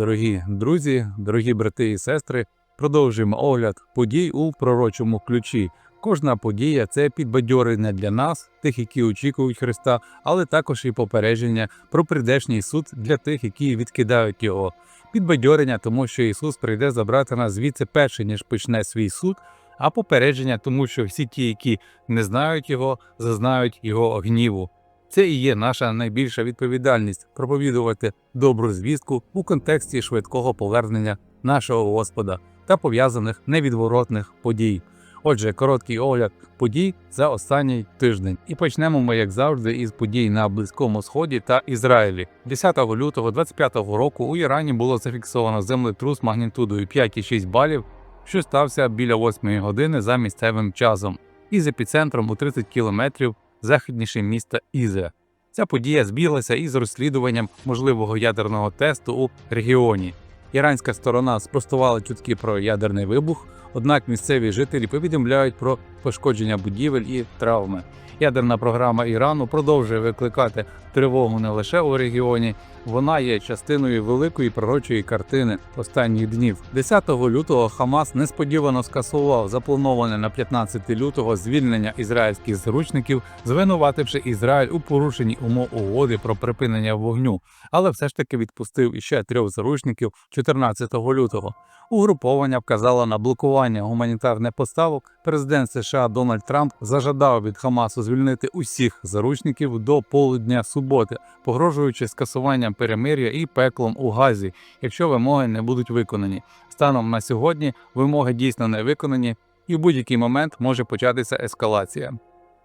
Дорогі друзі, дорогі брати і сестри, продовжуємо огляд подій у пророчому ключі. Кожна подія це підбадьорення для нас, тих, які очікують Христа, але також і попередження про прийдешній суд для тих, які відкидають його. Підбадьорення, тому що Ісус прийде забрати нас звідси перше, ніж почне свій суд, а попередження, тому що всі ті, які не знають його, зазнають його гніву. Це і є наша найбільша відповідальність проповідувати добру звістку у контексті швидкого повернення нашого Господа та пов'язаних невідворотних подій. Отже, короткий огляд подій за останній тиждень. І почнемо ми, як завжди, із подій на Близькому Сході та Ізраїлі. 10 лютого 25-го року у Ірані було зафіксовано землетрус магнітудою 5,6 балів, що стався біля 8 години за місцевим часом, із епіцентром у 30 кілометрів західніше міста Ізе. Ця подія збіглася із розслідуванням можливого ядерного тесту у регіоні. Іранська сторона спростувала чутки про ядерний вибух, однак місцеві жителі повідомляють про пошкодження будівель і травми. Ядерна програма Ірану продовжує викликати тривогу не лише у регіоні, вона є частиною великої пророчої картини останніх днів. 10 лютого Хамас несподівано скасував заплановане на 15 лютого звільнення ізраїльських зручників, звинувативши Ізраїль у порушенні умов угоди про припинення вогню, але все ж таки відпустив іще трьох заручників 14 лютого. Угруповання вказало на блокування гуманітарних поставок. Президент США Дональд Трамп зажадав від Хамасу звільнити усіх заручників до полудня суботи, погрожуючи скасуванням перемир'я і пеклом у Газі, якщо вимоги не будуть виконані. Станом на сьогодні вимоги дійсно не виконані, і в будь-який момент може початися ескалація.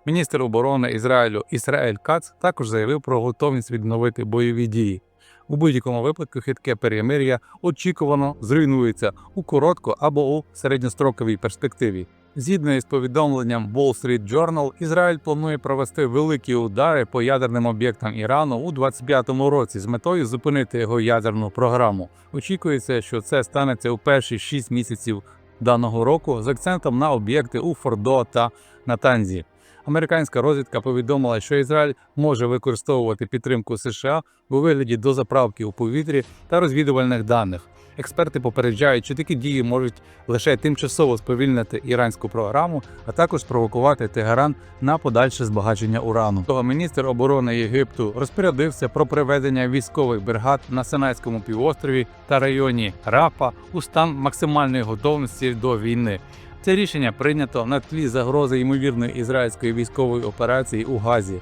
Міністр оборони Ізраїлю Ісраїль Кац також заявив про готовність відновити бойові дії. У будь-якому випадку хитке перемир'я очікувано зруйнується у коротко або у середньостроковій перспективі. Згідно із повідомленням Wall Street Journal, Ізраїль планує провести великі удари по ядерним об'єктам Ірану у 25-му році з метою зупинити його ядерну програму. Очікується, що це станеться у перші 6 місяців даного року з акцентом на об'єкти у Фордо та Натанзі. Американська розвідка повідомила, що Ізраїль може використовувати підтримку США у вигляді дозаправки у повітрі та розвідувальних даних. Експерти попереджають, що такі дії можуть лише тимчасово сповільнити іранську програму, а також спровокувати Тегеран на подальше збагачення урану. Того міністр оборони Єгипту розпорядився про приведення військових бригад на Синайському півострові та районі Рафа у стан максимальної готовності до війни. Це рішення прийнято на тлі загрози ймовірної ізраїльської військової операції у Газі.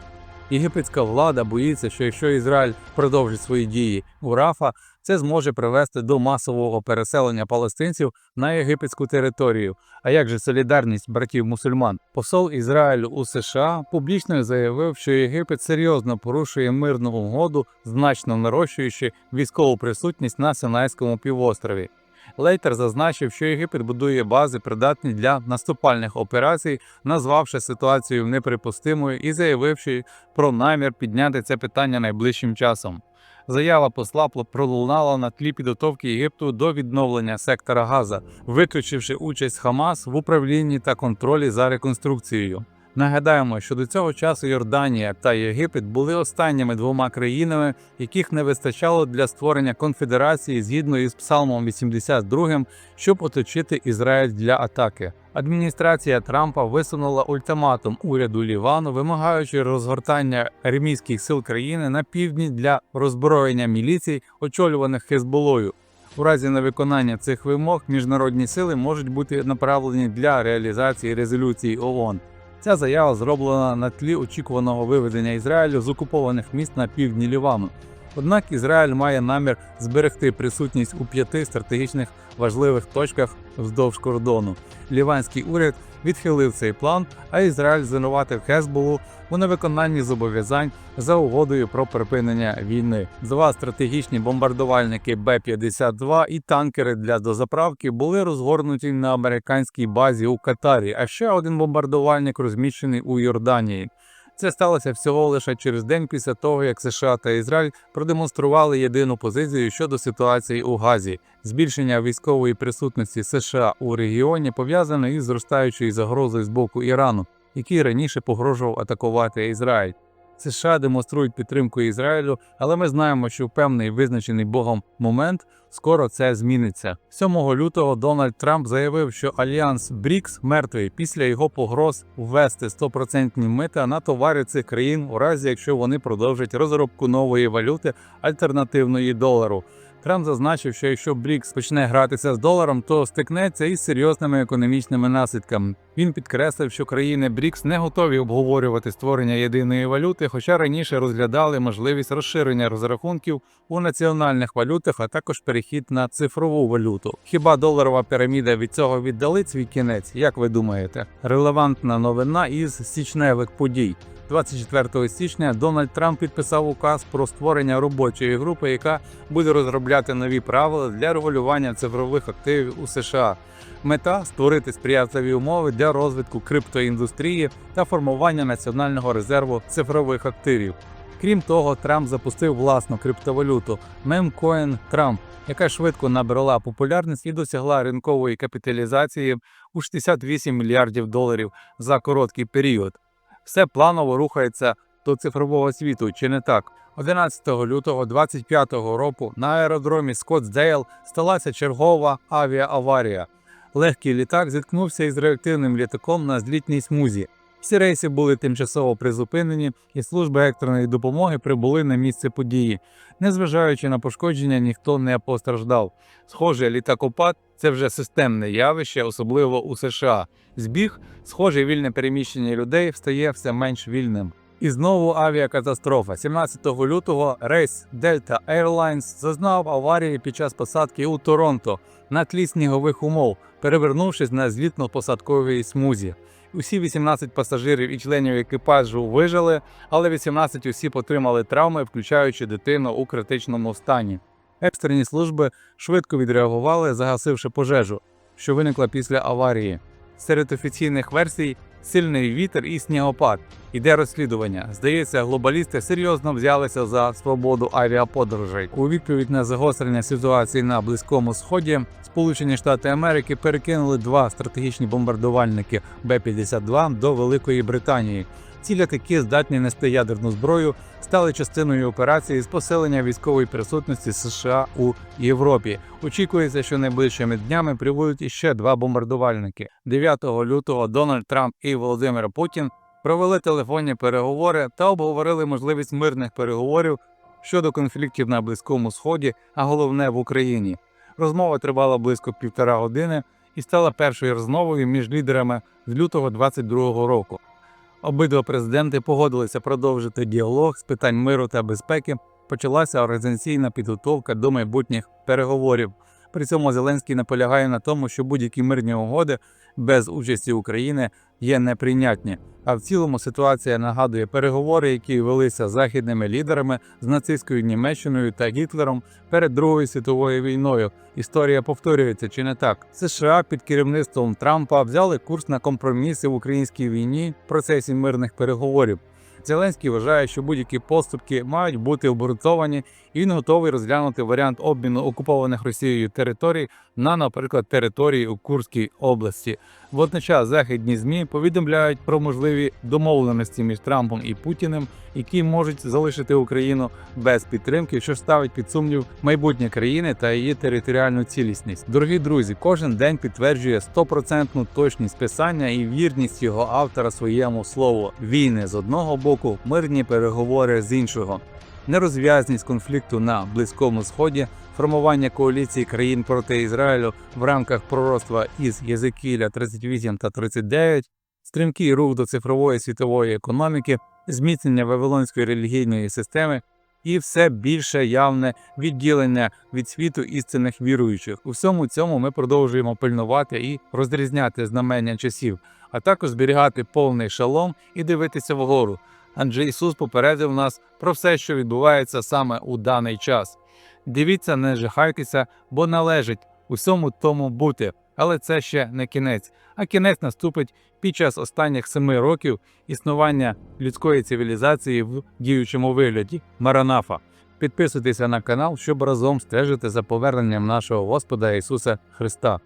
Єгипетська влада боїться, що якщо Ізраїль продовжить свої дії у Рафа, це зможе привести до масового переселення палестинців на єгипетську територію. А як же солідарність братів мусульман? Посол Ізраїлю у США публічно заявив, що Єгипет серйозно порушує мирну угоду, значно нарощуючи військову присутність на Синайському півострові. Лейтер зазначив, що Єгипет будує бази, придатні для наступальних операцій, назвавши ситуацію неприпустимою і заявивши про намір підняти це питання найближчим часом. Заява посла пролунала на тлі підготовки Єгипту до відновлення сектора Газа, виключивши участь Хамас в управлінні та контролі за реконструкцією. Нагадаємо, що до цього часу Йорданія та Єгипет були останніми двома країнами, яких не вистачало для створення конфедерації згідно із Псалмом 82, щоб оточити Ізраїль для атаки. Адміністрація Трампа висунула ультиматум уряду Лівану, вимагаючи розгортання армійських сил країни на півдні для роззброєння міліцій, очолюваних Хезболою. У разі невиконання цих вимог міжнародні сили можуть бути направлені для реалізації резолюції ООН. Ця заява зроблена на тлі очікуваного виведення Ізраїлю з окупованих міст на півдні Лівану. Однак Ізраїль має намір зберегти присутність у п'яти стратегічних важливих точках вздовж кордону. Ліванський уряд відхилив цей план, а Ізраїль звинуватив Хезболу у невиконанні зобов'язань за угодою про припинення війни. Два стратегічні бомбардувальники Б-52 і танкери для дозаправки були розгорнуті на американській базі у Катарі, а ще один бомбардувальник розміщений у Йорданії. Це сталося всього лише через день після того, як США та Ізраїль продемонстрували єдину позицію щодо ситуації у Газі. Збільшення військової присутності США у регіоні пов'язане із зростаючою загрозою з боку Ірану, який раніше погрожував атакувати Ізраїль. США демонструють підтримку Ізраїлю, але ми знаємо, що в певний визначений Богом момент скоро це зміниться. 7 лютого Дональд Трамп заявив, що альянс БРІКС мертвий після його погроз ввести 100% мита на товари цих країн, у разі якщо вони продовжать розробку нової валюти альтернативної долару. Трамп зазначив, що якщо БРІКС почне гратися з доларом, то стикнеться із серйозними економічними наслідками. Він підкреслив, що країни БРІКС не готові обговорювати створення єдиної валюти, хоча раніше розглядали можливість розширення розрахунків у національних валютах, а також перехід на цифрову валюту. Хіба доларова піраміда від цього віддали свій кінець? Як ви думаєте? Релевантна новина із січневих подій. 24 січня Дональд Трамп підписав указ про створення робочої групи, яка буде розробляти нові правила для регулювання цифрових активів у США. Мета створити сприятливі умови для розвитку криптоіндустрії та формування національного резерву цифрових активів. Крім того, Трамп запустив власну криптовалюту Memcoin Trump, яка швидко набрала популярність і досягла ринкової капіталізації у 68 мільярдів доларів за короткий період. Все планово рухається до цифрового світу, чи не так? 11 лютого 2025 року на аеродромі Скоттсдейл сталася чергова авіааварія. Легкий літак зіткнувся із реактивним літаком на злітній смузі. Всі рейси були тимчасово призупинені, і служби екстреної допомоги прибули на місце події. Незважаючи на пошкодження, ніхто не постраждав. Схоже, літакопад це вже системне явище, особливо у США. Збіг, схоже, вільне переміщення людей стає все менш вільним. І знову авіакатастрофа. 17 лютого рейс Delta Airlines зазнав аварії під час посадки у Торонто на тлі снігових умов, перевернувшись на злітно-посадковій смузі. Усі 18 пасажирів і членів екіпажу вижили, але 18 осіб отримали травми, включаючи дитину у критичному стані. Екстрені служби швидко відреагували, загасивши пожежу, що виникла після аварії. Серед офіційних версій сильний вітер і снігопад. Іде розслідування. Здається, глобалісти серйозно взялися за свободу авіаподорожей. У відповідь на загострення ситуації на Близькому Сході Сполучені Штати Америки перекинули два стратегічні бомбардувальники Б-52 до Великої Британії. Ці літаки, здатні нести ядерну зброю, стали частиною операції з посилення військової присутності США у Європі. Очікується, що найближчими днями прибудуть іще два бомбардувальники. 9 лютого Дональд Трамп і Володимир Путін провели телефонні переговори та обговорили можливість мирних переговорів щодо конфліктів на Близькому Сході, а головне в Україні. Розмова тривала близько півтора години і стала першою розмовою між лідерами з лютого 2022 року. Обидва президенти погодилися продовжити діалог з питань миру та безпеки. Почалася організаційна підготовка до майбутніх переговорів. При цьому Зеленський наполягає на тому, що будь-які мирні угоди без участі України є неприйнятні. А в цілому ситуація нагадує переговори, які велися західними лідерами з нацистською Німеччиною та Гітлером перед Другою світовою війною. Історія повторюється чи не так? США під керівництвом Трампа взяли курс на компроміси в українській війні в процесі мирних переговорів. Зеленський вважає, що будь-які поступки мають бути обґрунтовані, і він готовий розглянути варіант обміну окупованих Росією територій на, наприклад, території у Курській області. Водночас західні змі повідомляють про можливі домовленості між Трампом і Путіним, які можуть залишити Україну без підтримки, що ставить під сумнів майбутнє країни та її територіальну цілісність. Дорогі друзі, кожен день підтверджує стопроцентну точність писання і вірність його автора своєму слову. Війни з одного боку, мирні переговори з іншого. Нерозв'язність конфлікту на Близькому Сході, формування коаліції країн проти Ізраїлю в рамках пророцтва із Єзекіля 38 та 39, стрімкий рух до цифрової світової економіки, зміцнення вавилонської релігійної системи і все більше явне відділення від світу істинних віруючих. У всьому цьому ми продовжуємо пильнувати і розрізняти знамення часів, а також зберігати повний шалом і дивитися вгору. Адже Ісус попередив нас про все, що відбувається саме у даний час. Дивіться, не жахайтеся, бо належить усьому тому бути. Але це ще не кінець. А кінець наступить під час останніх семи років існування людської цивілізації в діючому вигляді Маранафа. Підписуйтеся на канал, щоб разом стежити за поверненням нашого Господа Ісуса Христа.